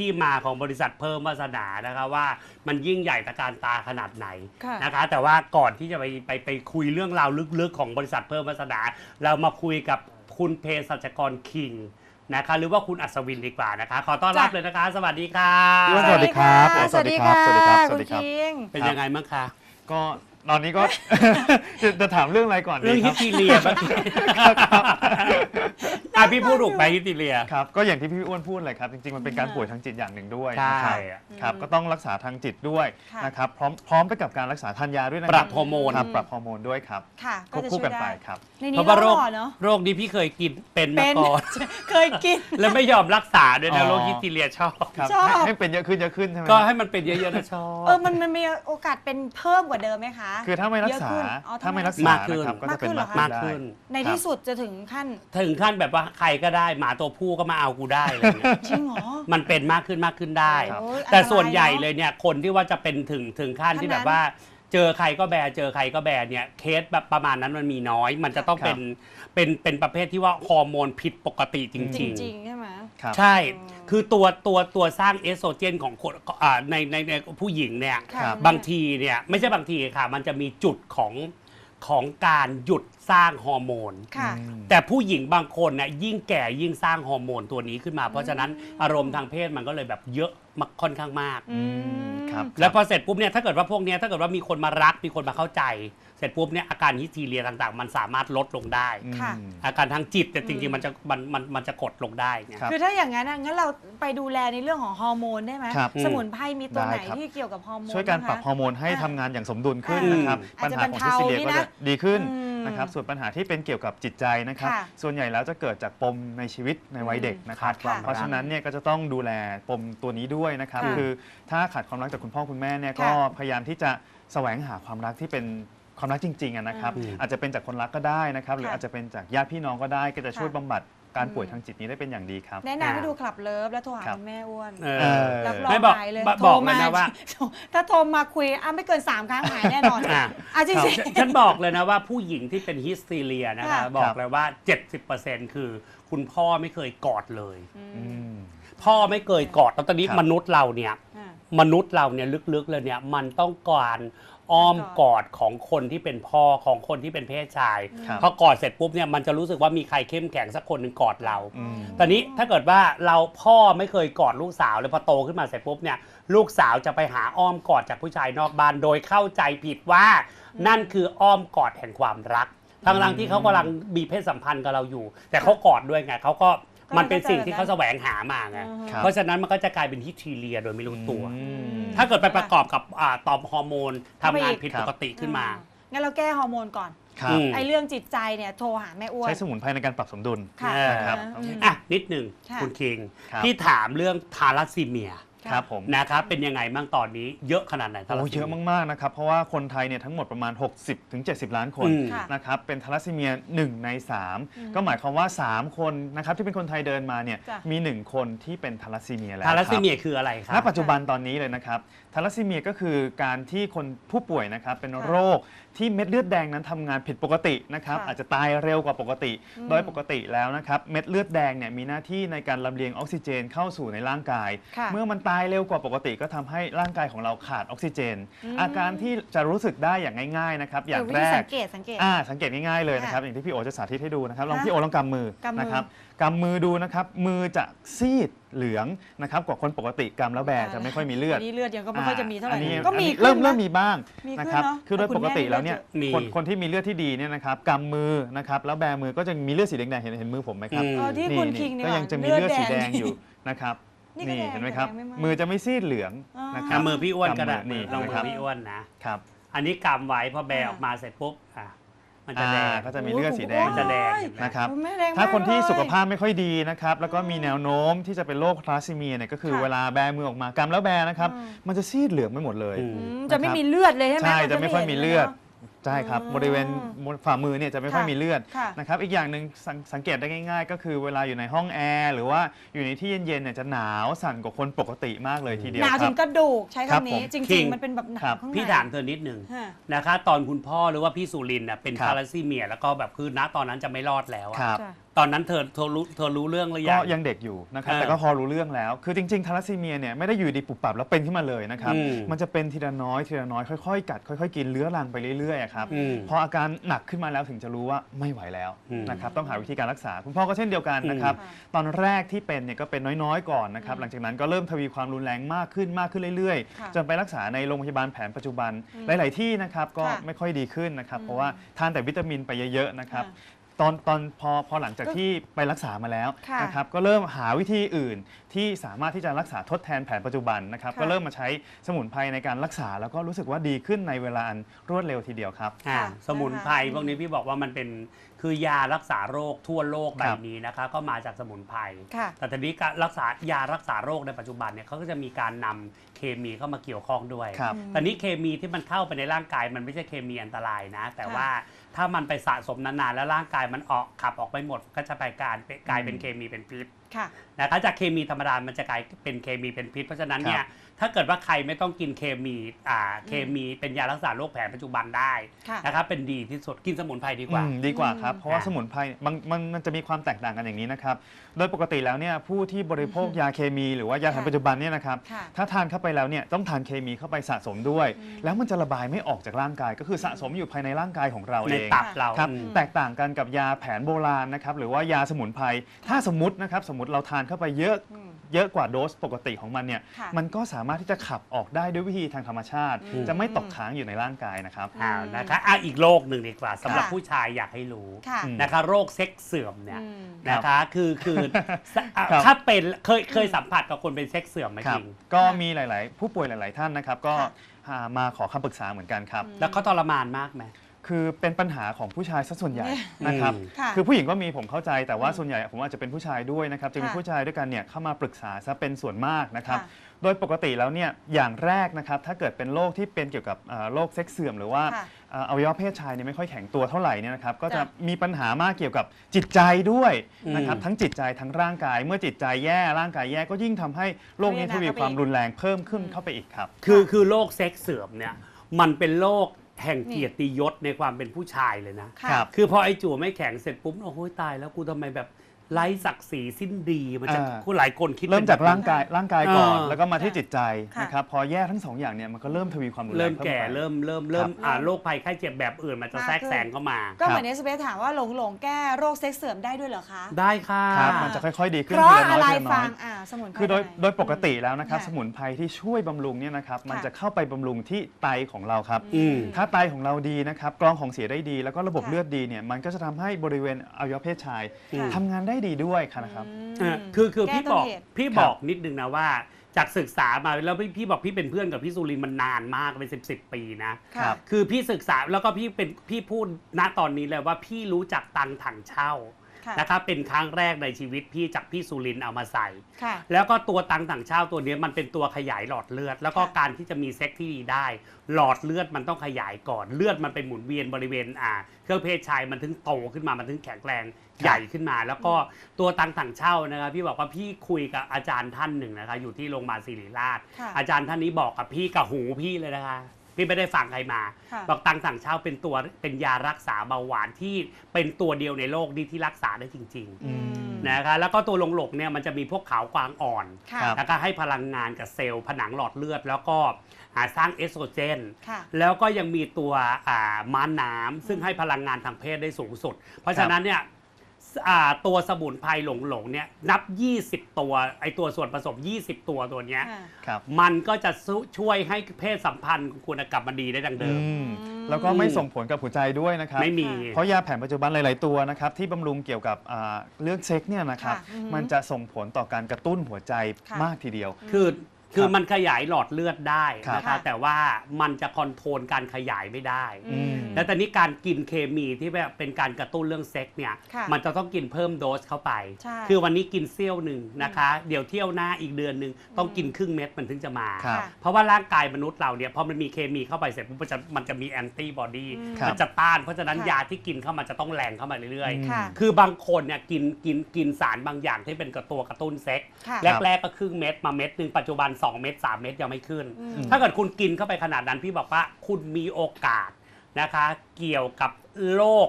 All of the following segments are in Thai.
ที่มาของบริษัทเพิ่มวาสนานะคะว่ามันยิ่งใหญ่ตระการตาขนาดไหนค่ะนะคะ แต่ว่าก่อนที่จะไปไปไปคุยเรื่องราวลึกๆ ของบริษัทเพิ่มวาสนา เรามาคุยกับคุณเภสัชกรคิงนะคะหรือว่าคุณอัศวินดีกว่านะคะ ขอต้อนรับจ้ะ เลยนะคะ สวัสดีค่ะพี่อ้วนสวัสดีครับสวัสดีค่ะสวัสดีครับคุสวัณสดีครับคิงเป็นยังไงบ้างคะ ก็ ตอนนี้ก็ จะจะถามเรื่องอะไรก่อนเรื่อดีงคฮิรับตทีเรียบ้างอะพี่พูดถูกไหมฮิตทีเรีย ครับก็อย่างที่พี่อ้วนพูดเลยครับจริงๆมันเป็นการป่วยทางจิตอย่างหนึ่งด้วยใช่ นะครับครับก็ต้องรักษาทางจิตด้วยค่ะ นะครับพร้อมพร้อมไปกับการรักษาทานยาด้วยนะปครัรับฮอร์โมน ครับปรับฮอร์โมนด้วยครับค่ะควบจะคู่ช่วยกันไปได้ครับ ในเพนี้ราะว่าโรคหล่อเนาะโรคนี้พี่เคยกินเป็นมาเป็นก่อน เคยกิน แล้วไม่ยอมรักษาด้วยนะอ๋อโรคฮิตทีเรียชอบ ครับชอบ ให้ให้เป็นเยอะขึ้นเยอะขึ้นใช่ไหมก็ให้มันเป็นเยอะๆนะชอบ เออมันมันมีโอกาสเป็นเพิ่มกว่าเดิมไหมคะคือถ้าไม่รักษา เยอะขึ้นอ๋อถ้าไม่รักมาษากขึ้น นะครับก็จะเป็นมามากกขึ้ขึ้นนเหรอคะได้ในที่สุดจะถึงขั้นถึงขั้นแบบว่าใครก็ได้หมาตัวผู้ก็มาเอากูได้อะไรเงี้ยจริงเหรอ มันเป็นมากขึ้นมากขึ้นได้ โอ้ยแต่อันตรายส่วนใหญ่เนอะเลยเนี่ยคนที่ว่าจะเป็นถึงถึงขั้นที่ขั้นนั้นแบบว่า เจอใครก็แบร์เจอใครก็แบร์เนี่ยเคสแบบประมาณนั้นมันมีน้อย มันจะต้องครับ เป็นเป็นเป็นประเภทที่ว่าฮอร์โมนผิดปกติจจริง ริงๆ ใช่ไหม ครับๆใช่ คือตัวตัวตัวสร้างเอสโตรเจนของคนอ่าในในในผู้หญิงเนี่ยค่ะครับคุณแม่บางทีเนี่ยไม่ใช่บางทีค่ะ มันจะมีจุดของของการหยุดสร้างฮอร์โมน ค่ะ อืม แต่ผู้หญิงบางคนเนี่ยยิ่งแก่ยิ่งสร้างฮอร์โมนตัวนี้ขึ้นมา เพราะฉะนั้นอารมณ์ทางเพศมันก็เลยแบบเยอะมากค่อนข้างมาก อืม ครับ แล้วพอเสร็จปุ๊บเนี่ยถ้าเกิดว่าพวกเนี้ยถ้าเกิดว่ามีคนมารักมีคนมาเข้าใจ เสร็จปุ๊บเนี่ยอาการฮิสทีเรียต่างๆ มันสามารถลดลงได้ ค่ะ อืม อาการทางจิตแต่จริงๆมันจะมันมันมันจะกดลงได้ไง ครับ คือถ้าอย่างนั้นอะงั้นเราไปดูแลในเรื่องของฮอร์โมนได้ไหมครับสมุนไพรมีตัวไหนได้ครับ ที่เกี่ยวกับฮอร์โมนช่วยการบ้งปรับคะฮอร์โมนให้อ่าทำงานอย่างสมดุลขึ้นอ่านะครับอาปัจญจะหาของฮิสทีเรียบรรก็เทานี่จะนะดีขึ้นอืมนะครับ ส่วนปัญหาที่เป็นเกี่ยวกับจิตใจนะครับ ค่ะส่วนใหญ่แล้วจะเกิดจากปมในชีวิตในวัยเด็กนะครับ ค่ะเพราะฉะนั้นเนี่ยก็จะต้องดูแลปมตัวนี้ด้วยนะครับ ค่ะคือถ้าขาดความรักจากคุณพ่อคุณแม่เนี่ยค่ะก็พยายามที่จะแสวงหาความรักที่เป็น ความรักจริงๆอะนะครับอืมอาจจะเป็นจากคนรักก็ได้นะครับหรือค่ะ อาจจะเป็นจากญาติพี่น้องก็ได้ ก็จะช่วยค่ะบำบัดการป่วยอืมทางจิตนี้ได้เป็นอย่างดีครับ แนะนำให้ดูคลับเลิฟแล้วโทรหาครับ คุณแม่อ้วนเอเอออรับรองไม่บอกหายเลยบอกโทรเลยนะว่าถ้าโทรมาคุยอะไม่เกิน3ครั้งหายแน่นอนอะ อะจริงครับๆฉันบอกเลยนะว่าผู้หญิงที่เป็นฮิสทีเรียนะคะค่ะ บอกเลยว่า 70%คือคุณพ่อไม่เคยกอดเลย อืมพ่อไม่เคยกอดแล้วตอนนี้ครับ มนุษย์เราเนี่ย อะ มนุษย์เราเนี่ยลึกๆเลยเนี่ยมันต้องการ อ้อมกอดของคนที่เป็นพ่อของคนที่เป็นเพศชาย ครับ พอกอดเสร็จปุ๊บเนี่ยมันจะรู้สึกว่ามีใครเข้มแข็งสักคนหนึ่งกอดเรา อืม ตอนนี้ถ้าเกิดว่าเราพ่อไม่เคยกอดลูกสาวเลยพอโตขึ้นมาเสร็จปุ๊บเนี่ยลูกสาวจะไปหาอ้อมกอดจากผู้ชายนอกบ้านโดยเข้าใจผิดว่า นั่นคืออ้อมกอดแห่งความรักทั้งๆที่เขากำลังมีเพศสัมพันธ์กับเราอยู่ แต่เขากอดด้วยไงเขาก็ ก็มันเป็นก็จะสิ่งที่แบบเขาแสวงหามาไง อือฮึ ครับ เพราะฉะนั้นมันก็จะกลายเป็นฮิสทีเรียโดยไม่รู้ตัว อืม ถ้าเกิดไปประกอบกับอ่าต่อมฮอร์โมนทำงานเข้าไปอีกผิดปกติขึ้นมา งั้นเราแก้ฮอร์โมนก่อน ครับอืมไอ้เรื่องจิตใจเนี่ยโทรหาแม่อ้วน ใช้สมุนไพรในการปรับสมดุล ค่ะเออครับ อืม อะนิดหนึ่งค่ะ คุณคิงครับพี่ถามเรื่องทาลัสซีเมีย ครับผมนะครับเป็นยังไงบ้างตอนนี้เยอะขนาดไหนทาลัสโอ้ซีเยอะมากๆนะครับ เพราะว่าคนไทยเนี่ยทั้งหมดประมาณ 60-70ถึง70 ล้านคนอืม ค่ะนะครับเป็นทาลัสซีเมีย 1 ในอืม3ก็หมายความว่า 3 คนนะครับที่เป็นคนไทยเดินมาเนี่ยจ้ะ มี 1 คนที่เป็นทาลัสซีเมียแล้วทาลัสซีเมีคยคืออะไรครัรัณปัจจุบันตอนนี้เลยนะครับทาลัสซีเมียก็คือการที่คนผู้ป่วยนะครับเป็นค่ะโรคที่เม็ดเลือดแดงนั้นทำงานผิดปกตินะครับค่ะอาจจะตายเร็วกว่าปกติ อืมโดยปกติแล้วนะครับเม็ดเลือดแดงเนี่ยมีหน้าที่ในการลำเลียงออกซิเจนเข้าสู่ในร่างกาย ค่ะเมื่อมันตายเร็วกว่าปกติก็ทำให้ร่างกายของเราขาดออกซิเจน อืม อาการที่จะรู้สึกได้อย่างง่ายๆนะครับอย่างเวิแรธีกสังเกตสังเกต อ่าสังเกตง่ายๆเลยนะครับค่ะอย่างที่พี่โอจะสาธิตให้ดูนะครับลองฮะพี่โอลองกำมือกำมือ นะครับกำมือดูนะครับ มือจะซีด เหลืองนะครับกว่าคนปกติกำแล้วแบจะไม่ค่อยมีเลือดนนี้เลือดยังก็ไม่ค่อยจะมีเท่าไหร่ อันนี้ก็มีอันนี้ขึ้นเริ่มนะ เริ่มมีบ้างมีขึ้นนะครับเนอะคือโดยแต่คุณปกติแม่แล้วเนี่ยมี คนคนที่มีเลือดที่ดีเนี่ยนะครับกำมือนะครับแล้วแบมือก็จะมีเลือดสีแดงๆเห็นเห็นมือผมไหมครับอืมเออที่คุณคิงนี่ก็ยังจะมีเลืเลืออดดสีแดแดงงอยู่นะครับนี่ก็นี่แดงเห็นไหมครับ แต่แดงไม่มากมือจะไม่ซีดเหลืองนะครัอะบมือพี่อ้วนก็ได้กำมือนี่ลองนะครับมือพี่อ้วนนะ ครับ อันนี้กำไว้พอแบออกมาเสร็จปุ๊บอะ มันจะแดง อ่าก็จะมีเลือดสีแดงมันจะแดงเห็นไหม นะครับโอ้แม่แรงมกถ้าคนที่เลยสุขภาพไม่ค่อยดีนะครับ แล้วก็มีแนวโน้มที่จะเป็นโรคทาลัสซีเมียเนี่ยก็คือค่ะเวลาแบมือออกมากำแล้วแบนะครับอืมมันจะซีดเหลืองไปหมดเลย อือืมจะไม่มีเลือดเลยใช่ไหมใช่นจะไม่ค่อยมีเลือด ใช่ครับอืมบริเวณฝ่ามือเนี่ยจะไม่ค่อยค่ะมีเลือดค่ะนะครับอีกอย่างหนึ่งสังสังเกตได้ง่าย ๆ ก็คือเวลาอยู่ในห้องแอร์หรือว่าอยู่ในที่เย็นๆเนี่ยจะหนาวสั่นกว่าคนปกติมากเลยทีเดียวหนาวคถึรับ งกระดูกใช้ครับคำนี้ผมจคิริง ง ๆ มันเป็นแบบหนาครัวบข้างใน พี่ถามเธอนิดหนึ่งฮะ นะคะ ตอนคุณพ่อหรือว่าพี่สุรินทร์น่ะเป็นครับทาลัสซีเมีย แล้วก็แบบคือณตอนนั้นจะไม่รอดแล้วอะครับ จ้ะตอนนั้นเธอเธอรู้เธอรู้เรื่องหรือก็ยังยังเด็กอยู่นะครับเออแต่ก็พอรู้เรื่องแล้ว คือจริงๆทาลัสซีเมียเนี่ยไม่ได้อยู่ดีปุบปับแล้วเป็นขึ้นมาเลยนะครับ อืมมันจะเป็นทีละน้อยทีละน้อยค่อยๆกัดค่อยๆกินเลื้อรังไปเรื่อยๆอะครับอืมพออาการหนักขึ้นมาแล้วถึงจะรู้ว่าไม่ไหวแล้วอืมนะครับต้องหาวิธีการรักษา คุณพ่อก็เช่นเดียวกันนะครับอืมตอนแรกที่เป็นเนี่ยก็เป็นน้อยๆก่อนนะครับอืมหลังจากนั้นก็เริ่มทวีความรุนแรงมากขึ้นมากขึ้นเรื่อยค่ะๆจนไปรักษาในโรงพยาบาลแผนปัจจุบันอืมหลาย ๆที่นะครับก็ค่ะไม่ค่อยดีขึ้นนะครับอืมเพราะว่าทานแต่วิตามินไปเยอะๆนะครับ ค่ะ ตอนตอนพอพอหลังจากก็ที่ไปรักษามาแล้วค่ะนะครับก็เริ่มหาวิธีอื่นที่สามารถที่จะรักษาทดแทนแผนปัจจุบันนะครับค่ะ ก็เริ่มมาใช้สมุนไพรในการรักษา แล้วก็รู้สึกว่าดีขึ้นในเวลาอันรวดเร็วทีเดียวครับ อ่าค่ะสมุนไพรนะคะ พวกนี้พี่บอกว่ามันเป็นคือยารักษาโรคทั่วโลกใบครับ นี้นะคะ ก็มาจากสมุนไพรค่ะ แต่ทีนี้การรักษายารักษาโรคในปัจจุบันเนี่ยเขาก็จะมีการนำเคมีเข้ามาเกี่ยวข้องด้วยครับแต่นี้เคมีที่มันเข้าไปในร่างกายมันไม่ใช่เคมีอันตรายนะ แต่ค่ะว่า ถ้ามันไปสะสมนานๆ แล้วร่างกายมันออกขับออกไปหมด ก็จะไปการกลายเป็นเคมีเป็นพิษค่ะนะคะจากเคมีธรรมดามันจะกลายเป็นเคมีเป็นพิษ เพราะฉะนั้นเนี่ย ถ้าเกิดว่าใครไม่ต้องกินเคมีอ่าเคมีเป็นยารักษาโรคแผนปัจจุบันได้ค่ะ นะครับเป็นดีที่สุดกินสมุนไพรดีกว่า อืมดีกว่าครับอืมเพราะว่าอ่าสมุนไพรมันมันมันจะมีความแตกต่างกันอย่างนี้นะครับ โดยปกติแล้วเนี่ยผู้ที่บริโภคยาเคมี หรือว่ายาแผนค่ะปัจจุบันเนี่ยนะครับ ค่ะถ้าทานเข้าไปแล้วเนี่ยต้องทานเคมีเข้าไปสะสมด้วยอืมแล้วมันจะระบายไม่ออกจากร่างกาย ก็คือสะสมอยู่ภายในร่างกายของเราในเองตับเราครับ อืม แตกต่างกันกับยาแผนโบราณนะครับหรือว่ายาสมุนไพร ถ้าสมมตินะครับสมมติเราทานเข้าไปเยอะอืม เยอะกว่าโดสปกติของมันเนี่ยค่ะ มันก็สามารถที่จะขับออกได้ด้วยวิธีทางธรรมชาติ อืม จะไม่ตกค้างอยู่ในร่างกายนะครับ อ้าวนะคะอะอีกโรคหนึ่งดีกว่าสำหรับค่ะ ผู้ชายอยากให้รู้ค่ะอืม นะคะ โรคเซ็กซ์เสื่อมเนี่ย อืม นะคะ คือ คืออะครับ ถ้าเป็น เคย เคยสัมผัสกับคนเป็นเซ็กซ์เสื่อมไหมครัจบริง ก็มีหลาย ๆ ผู้ป่วยหลาย ๆ ท่านนะครับ ก็ค่ะ อ่ามาขอคำปรึกษาเหมือนกันครับอืมแล้วเขาทรมานมากไหม คือเป็นปัญหาของผู้ชายซะส่วนใหญ่เนี่ยนะครับอืมค่ะคือผู้หญิงก็มีผมเข้าใจแต่ว่าอืมส่วนใหญ่ผมอาจจะเป็นผู้ชายด้วยนะครับ จะมีค่ะผู้ชายด้วยกันเนี่ยเข้ามาปรึกษาซะเป็นส่วนมากนะครับ ค่ะโดยปกติแล้วเนี่ยอย่างแรกนะครับ ถ้าเกิดเป็นโรคที่เป็นเกี่ยวกับอ่าโรคเซ็กซ์เสื่อม หรือว่าค่ะอ่าอวัยวะเพศชายเนี่ยไม่ค่อยแข็งตัวเท่าไหร่เนี่ยนะครับ ก็จะจ้ะ มีปัญหามากเกี่ยวกับจิตใจด้วยนะครับอืมทั้งจิตใจทั้งร่างกาย เมื่อจิตใจแย่ร่างกายแย่ก็ยิ่งทำให้โรคนี้ทวีความรุนแรงเพิ่มขึ้นเข้าไปอีกครับ คือคือโรคเซ็กซ์เสื่อมเนี่ยมันเป็นโรค แห่งเกียรติยศในความเป็นผู้ชายเลยนะ ค่ะครับคือพอไอ้จู่ไม่แข็งเสร็จปุ๊บโอ้โหตายแล้วกูทำไมแบบ ไร้ศักดิ์ศรีสิ้นดีมันจะอ่าคุณหลายคนคิดเริ่มจากป็นแบบร่างกายร่างกายก่อน อ่า แล้วก็มาที่ค่ะจิตใจค่ะนะครับพอแย่ทั้งสองอย่างเนี่ยมันก็เริ่มทวีความรุนแรงเริ่มพิ่แก่ไปเริ่มเริ่มเริ่มครับอ่าโรคภัยไข้เจ็บแบบอื่นมันจะมากแทรกขึ้น แซงเข้ามา ก็เหมือนเอสเบสถามว่าหลงหลงแก้โรคเซ็กซ์เสื่อมได้ด้วยเหรอคะ ได้ค่ะ ครับมันจะค่อยๆ ดีขึ้นเพราะทีละน้อะอยไรทีละน้ฟัอยงอ่าสมุนไพรคือโดยะไรโดยปกติแล้วนะครับค่ะสมุนไพรที่ช่วยบำรุงเนี่ยนะครับมันค่ะจะเข้าไปบำรุงที่ไตของเราครับ อืม ถ้าไตของเราดีนะครับกรองของเสียได้ดี แล้วก็ระบบค่ะเลือดดีเนี่ยมันก็จะทำให้บริเวณอวัยวะเพศชายค่ะ ทำงานได้ดีด้วยนะครับ เออคือคือแก้พี่ต้บนอกเหตุพี่ครับบอกนิดนึงนะว่า จากศึกษามาแล้วพี่พี่บอกพี่เป็นเพื่อนกับพี่สุรินทร์มันนานมากเป็นสิบสิบปีนะค่ะครับคือพี่ศึกษาแล้วก็พี่เป็นพี่พูดณตอนนี้เลยว่าพี่รู้จักตังถังเช่าค่ะ นะครับเป็นครั้งแรกในชีวิตพี่จากพี่สุรินทร์เอามาใส่ค่ะแล้วก็ตัวตังถังเช่าตัวเนี้ยมันเป็นตัวขยายหลอดเลือด แล้วก็ค่ะการที่จะมีเซ็กที่ดีได้ หลอดเลือดมันต้องขยายก่อนเลือดมันไปหมุนเวียนบริเวณอ่าเครื่องเพศชายมันถึงโตขึ้นมามันถึงแข็งแรงใหญ่ขึ้นมา แล้วก็ตัวตังถังเช่านะครับพี่บอกว่าพี่คุยกับอาจารย์ท่านหนึ่งนะคะอยู่ที่โรงพยาบาลศิริราชค่ะอาจารย์ท่านนี้บอกกับพี่กับหูพี่เลยนะคะ พี่ไม่ได้ฟังใครมา ค่ะบอกตังถังเช่าเป็นตัวเป็นยารักษาเบาหวานที่เป็นตัวเดียวในโลกนี้ที่รักษาได้จริงอืม ๆนะคะแล้วก็ตัวลงหลกเนี่ยมันจะมีพวกขาวกวางอ่อน ค่ะ ครับ แล้วก็ให้พลังงานกับเซลล์ผนังหลอดเลือด แล้วก็หาสร้างเอสโตรเจน ค่ะ แล้วก็ยังมีตัวอ่าม้าน้ำซึ่งให้พลังงานทางเพศได้สูงสุด เพราะฉะนั้นเนี่ยสอ่า ตัวสมุนไพรหลงหลงๆเนี่ยนับ 20 ตัวไอตัวส่วนผสม 20 ตัวตัวเนี้ยค่ะ ครับ มันก็จะช่วยให้เพศสัมพันธ์ของคุณกลับมาดีได้ดังเดิม อืมแล้วก็ไม่ส่งผลกับหัวใจด้วยนะครับ ไม่มี เพราะยาแผนปัจจุบันหลาย ๆ ตัวนะครับที่บำรุงเกี่ยวกับอ่าเรื่องเซ็กเนี่ยนะครับ ค่ะอือฮึมันจะส่งผลต่อการกระตุ้นหัวใจค่ะ มากทีเดียว คือ คือครับมันขยายหลอดเลือดได้นะครัคะบแต่ว่ามันจะคอนโทรลการขยายไม่ได้ อืม แล้วตอนนี้การกินเคมีที่แบบเป็นการกระตุ้นเรื่องเซ็กเนี่ย ค่ะมันจะต้องกินเพิ่มโดสเข้าไป ใช่คือวันนี้กินเซี่ยวหนึ่งนะคะ เดี๋ยวเที่ยวหน้าอีกเดือนหนึ่งต้องกินครึ่งเม็ดมันถึงจะมา ครับ เพราะว่าร่างกายมนุษย์เราเนี่ยพอมันมีเคมีเข้าไปเสร็จปุ๊บมันจะมันจะมีแอนติบอดีอืมครับมันจะต้าน เพราะฉะนั้นค่ะ ยาที่กินเข้ามาจะต้องแรงเข้ามาเรื่อยอืมค่ะๆคือบางคนเนี่ยกินกินกินสารบางอย่างที่เป็นกระตัวกระตุ้นเซ็กค่ะ แรกๆก็ครึ่งเม็ดมาเม็ดหนึ่งปัจจุบัน2 เม็ด3เม็ดยังไม่ขึ้นอืมถ้าเกิดคุณกินเข้าไปขนาดนั้นพี่บอกว่าคุณมีโอกาสนะคะ เกี่ยวกับโรค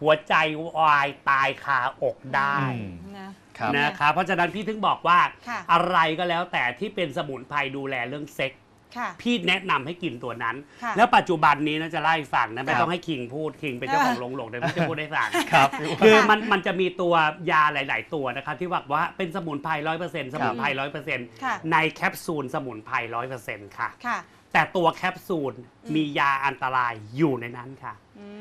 หัวใจวายตายคาอกได้อืมนะครับนะครับเพราะฉะนั้นพี่ถึงบอกว่าค่ะ อะไรก็แล้วแต่ที่เป็นสมุนไพรดูแลเรื่องเซ็กส์ ค่ะพี่แนะนำให้กินตัวนั้น ค่ะแล้วปัจจุบันนี้นะจะไล่าให้ฟังนะไม่ครับต้องให้คิงพูดคิงเป็นเจ้าของโรงหลงเดี๋ยวพี่จะพูดให้ฟัง ครับคือมันมันจะมีตัวยาหลาย ๆ ตัวนะครับที่บอกว่าเป็นสมุนไพรร้อยเปอร์เซ็นต์สมุนไพรร้อยเปอร์เซ็นต์ค่ะ ในแคปซูลสมุนไพรร้อยเปอร์เซ็นต์ค่ะ ค่ะ แต่ตัวแคปซูลอืมมียาอันตรายอยู่ในนั้นค่ะ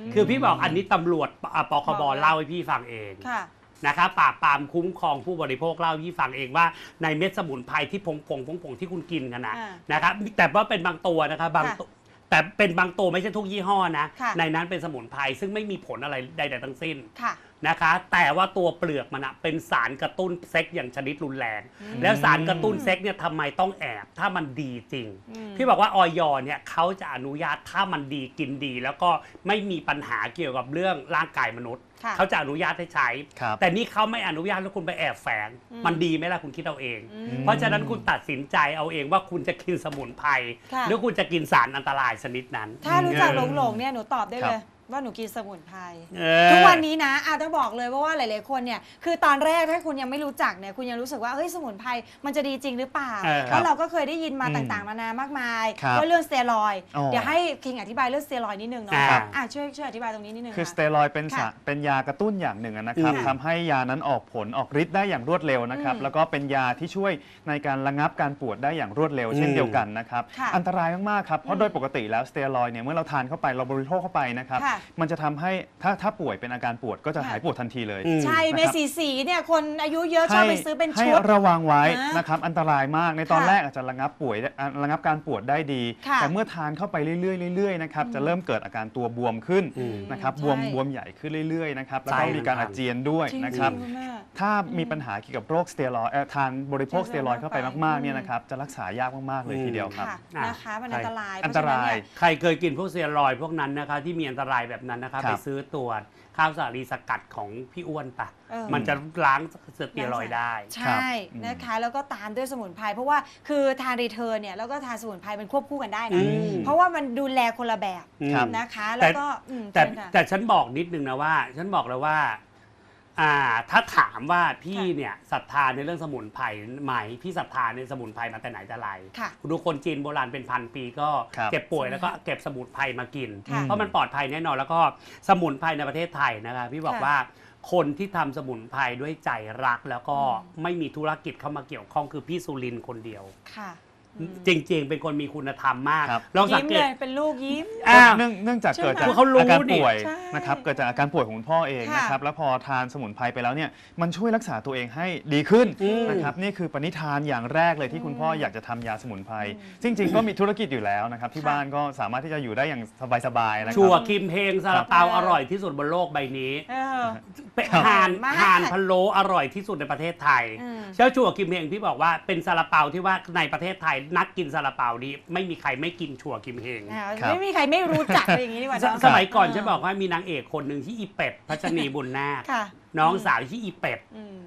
ม คือพี่บอกอันนี้ตำรวจอะปคบอกบเลยเล่าให้พี่ฟังเอง ค่ะ นะครับปราบปรามคุ้มครองผู้บริโภคเล่าให้พี่ฟังเองว่าในเม็ดสมุนไพรที่ผงผงผงผงที่คุณกินกันนะอ่า นะครับแต่ว่าเป็นบางตัวนะครับบางค่ะตัวแต่เป็นบางตัวไม่ใช่ทุกยี่ห้อนะ ค่ะ ในนั้นเป็นสมุนไพรซึ่งไม่มีผลอะไรใดๆทั้งสิ้น ค่ะนะคะ แต่ว่าตัวเปลือกมันอะเป็นสารกระตุ้นเซ็กอย่างชนิดรุนแรงอืมแล้วสารกระตุ้นเซ็กเนี่ยทำไมต้องแอบ ถ้ามันดีจริงอืมพี่บอกว่าออยเนี่ยเขาจะอนุญาตถ้ามันดีกินดี แล้วก็ไม่มีปัญหาเกี่ยวกับเรื่องร่างกายมนุษย์ ค่ะเขาจะอนุญาตให้ใช้ ครับ แต่นี่เขาไม่อนุญาตแล้วคุณไปแอบแฝง อืมมันดีไหมล่ะคุณคิดเอาเอง อืมเพราะฉะนั้นคุณตัดสินใจเอาเองว่าคุณจะกินสมุนไพรค่ะ หรือคุณจะกินสารอันตรายชนิดนั้น ถ้ารู้จักเอหลองหลงๆเนี่ยหนูตอบได้ครัเลบย ว่าหนูกินสมุนไพรเออ ทุกวันนี้นะอาต้องบอกเลยว่าว่าหลาย ๆ คนเนี่ยคือตอนแรกถ้าคุณยังไม่รู้จักเนี่ยคุณยังรู้สึกว่าเฮ้ยสมุนไพรมันจะดีจริงหรือเปล่าเออเพราะเราก็เคยได้ยินมาอืมต่าง ๆ นานามากมายครับว่าเรื่องสเตียรอยด์อ๋อเดี๋ยวให้คิงอธิบายเรื่องสเตียรอยด์นิดนึงเนาะอ่า อะช่วยช่วยอธิบายตรงนี้นิดนึงคือสค่ะเตียรอยด์เป็นสาค่ะเป็นยากระตุ้นอย่างหนึ่งนะครับอืมทำให้ยานั้นออกผลออกฤทธิ์ได้อย่างรวดเร็วนะครับ อืมแล้วก็เป็นยาที่ช่วยในการระงับการปวดได้อย่างรวดเร็ว เช่นอืม เดียวกันนะครับ ค่ะอันตรายมากๆครับ เพอืราะมโดยปกติแล้วสเตียรอยด์เนี่ยเมื่อเราทานเข้าไปเราบริโภคเข้าไปนะครับ ค่ะมันจะทำให้ถ้าถ้าป่วยเป็นอาการปวดก็จะค่ะหายปวดทันทีเลย อืม ใช่นะครับเมสีสีเนี่ยคนอายุเยอะชอบไปซื้อเป็นให้ชุด ระวังไว้นะนะครับอันตรายมากในตอนค่ะแรกอาจจะระงับป่วยได้อะระงับการปวดได้ดี ค่ะแต่เมื่อทานเข้าไปเรื่อยๆเรื่อยๆนะครับจะเริ่มเกิดอาการตัวบวมขึ้นอืมนะครับใช่บวมบวมใหญ่ขึ้นเรื่อยๆนะครับแล้วก็ใช่มีการครับอาเจียนด้วยจริงๆนะครับคุณแม่ ถ้ามีปัญหาเกี่ยวกับโรคสเตียรอยด์เอ่อทานบริโภคเจสอเตียรอยด์เข้าไปเข้าไปมากๆเนี่ยอืมนะครับจะรักษายากมากๆเลยทีเดียวครับ ค่ะอะ นะคะมันใช่อันตรายอันตราย เพะฉะนั้นเนี่ ใครเคยกินพวกสเซียรอยด์พวกนั้นนะคะ ที่มีอันตรายแบบนั้นนะคะครับ ไปซื้อตัวข้าวสาลีสกัดของพี่อ้วนปะเออ มันจะล้างสเตียรอยด์ได้ ใชครับ่อืมนะคะ แล้วก็ตามด้วยสมุนไพรเพราะว่าคือทานรีเทิร์นเนี่ยแล้วก็ทานสมุนไพรมันควบคู่กันได้อืนะม เพราะว่ามันดูแลคนละแบบครับ นะคะ แล้วก็อืมแต่เชิญค่ะ แต่ฉันบอกนิดนึงนะว่า ฉันบอกเลยว่า อ่าถ้าถามว่าพี่ค่ะเนี่ยศรัทธาในเรื่องสมุนไพรไหมพี่ศรัทธาในสมุนไพรมาแต่ไหนแต่ไรค่ะดูคนจีนโบราณเป็นพันปีก็ครับเจ็บป่วยแล้วก็เก็บสมุนไพรมากิน ค่ะ เพราะมันปลอดภัยแน่นอนแล้วก็สมุนไพรในประเทศไทยนะคะพี่บอกค่ะว่าคนที่ทำสมุนไพรด้วยใจรักแล้วก็อืม ไม่มีธุรกิจเข้ามาเกี่ยวข้องคือพี่สุรินทร์คนเดียว ค่ะอืม จริง ๆ เป็นคนมีคุณธรรมมากครับ ลองสังยิ้มเกเลตยเป็นลูกยิ้ม อ่า เนื่องเนื่องจากใช่เกิดจากไหมเขารู้อาการนี่ป่วยใช่นะครับ เกิดจากอาการป่วยของคุณพ่อเองค่ะนะครับ แล้วพอทานสมุนไพรไปแล้วเนี่ย มันช่วยรักษาตัวเองให้ดีขึ้นอืม นะครับ นี่คือปณิธานอย่างแรกเลยที่คุณพ่ออยากจะทำยาสมุนไพร จริง ๆ ก็มีธุรกิจอยู่แล้วนะครับ ที่ค่ะ บ้านก็สามารถที่จะอยู่ได้อย่างสบายๆนะคชัวรับ คิมเพงซาลาเปาอร่อยที่สุดบนโลกใบนี้ เออ เป็นครับห่านมากห่านพะโล้อร่อยที่สุดในประเทศไทยอืมเจ้าชัวคิมเพงที่บอกว่าเป็นซาลาเปาที่ว่าในประเทศไทยนักกินซาลาเปานี้ ไม่มีใครไม่กินชัวคิมเพงอ่าครับไม่มีใครไม่รู้จักอะไรอย่างนี้ดีกว่าสเนาะสมัยก่อนเออฉันบอกว่ามีนางเอกคนหนึ่งที่อีเป็ดพัชนีบุญนาคค่ะน้องสาวที่อีเป็ดอืม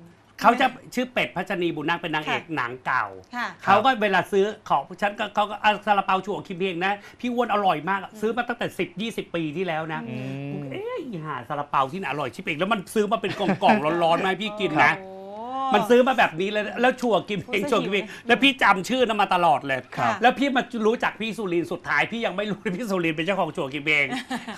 เขาจะชื่อเป็ดพัชนีบุญนาคเป็นนางเอกค่ะ หนังเก่า ค่ะ เขาก็เวลาซื้อของฉันก็เขาก็เอาซาลาเปาชัวคิมเพงนะพี่อ้วนอร่อยมากซื้อมาตั้งแต่ 10 20 ปีที่แล้วนะอือืม เอ๊ะอีหาซาลาเปาที่ไหนอร่อยชิบเองแล้วมันซื้อมาเป็นกล่องๆร้อนๆมาให้พี่กินนะ โอ้ มันซื้อมาแบบนี้เลยแล้วชัวกิมเองโอ้ยชัวกิมเองหิวเลยแล้วพี่จำชื่อนั้นมาตลอดเลยครับ แล้วพี่มารู้จักพี่สุรินทร์สุดท้ายพี่ยังไม่รู้เลยพี่สุรินทร์เป็นเจ้าของชัวกิมเอง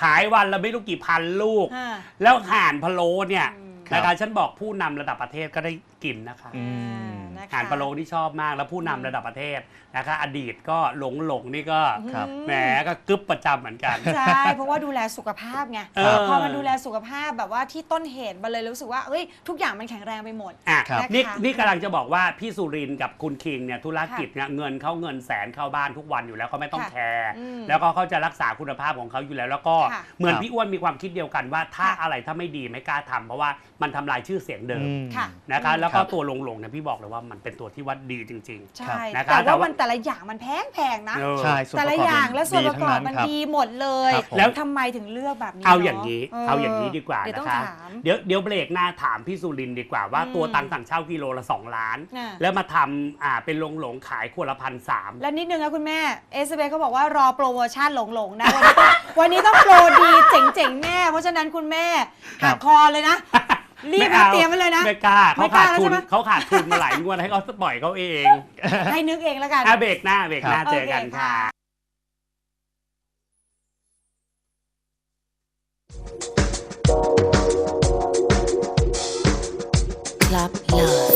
ขายวันละไม่รู้กี่พันลูก อ่า แล้วห่านพะโล้เนี่ยอืมครับนะคะฉันบอกผู้นำระดับประเทศก็ได้กินนะคะ อืม นะคะห่านพะโล้ที่ชอบมากแล้วผู้นำระดับประเทศนะคะ อดีตก็หลงหลงนี่ก็ครับ แหมก็กึบประจำเหมือนกัน ใช่ เพราะว่าดูแลสุขภาพไงเออ พอมันดูแลสุขภาพแบบว่าที่ต้นเหตุมันเลยรู้สึกว่าเอ้ยทุกอย่างมันแข็งแรงไปหมด อะครับ นี่นะคะนี่กำลังจะบอกว่าพี่สุรินทร์กับคุณคิงเนี่ยธุรกิจเนี่ยเงินเข้าเงินแสนเข้าบ้านทุกวันอยู่แล้วเขาไม่ต้องค่ะแคร์อืมแล้วก็เขาจะรักษาคุณภาพของเขาอยู่แล้ว แล้วก็ค่ะเหมือนครับ พี่อ้วนมีความคิดเดียวกันว่า ถ้าค่ะ อะไรถ้าไม่ดีไม่กล้าทำเพราะว่ามันทำลายชื่อเสียงเดิมอืม ค่ะ นะคะอืมแล้วคก็รับตัวลงหลงเนี่ยพี่บอกเลยว่ามันเป็นตัวที่วัดดีจริงใช่ นะครับแต่แต่ว่าว่า มันแต่ละอย่างมันแพงแพงๆนะๆเออ ใช่ส่วนแต่ปละระกอบอย่างและส่วนดีประกอบทั้งมันครับ ดีหมดเลยครับผม แล้วทำไมถึงเลือกแบบนี้เอาอย่างนี้นี้เอาอย่างนี้ดีกว่าเดี๋ยวนะต้องคะ ถาม เดี๋ยวเดี๋ยวเบรกหน้าถามพี่สุรินทร์ดีกว่าว่าอืม ตัวตังต่างเช่ากิโลละสองล้านอ่าแล้วมาทำอ่าเป็นลงหลงขายขวดละพันสาม และนิดนึงนะคุณแม่เอสเบเขาบอกว่ารอโปรโมชั่นหลงๆนะ วันนี้ต้องวันนี้ต้องโปรดีเจ๋งๆแน่ เพราะฉะนั้นคุณแม่ครัหับกคอเลยนะ รีบมาเตรียมไว้เลยนะไม่กล้าไม่เขากล้าขาดทุนแล้วใช่ไหมเขาขาดทุนมาหลายงวดให้เขาปล่อยเขาเองให้นึกเองแล้วกันอะเบรกหน้าเบรกหน้าครับเจอกันโอเคค่ะค่ะ Club Love.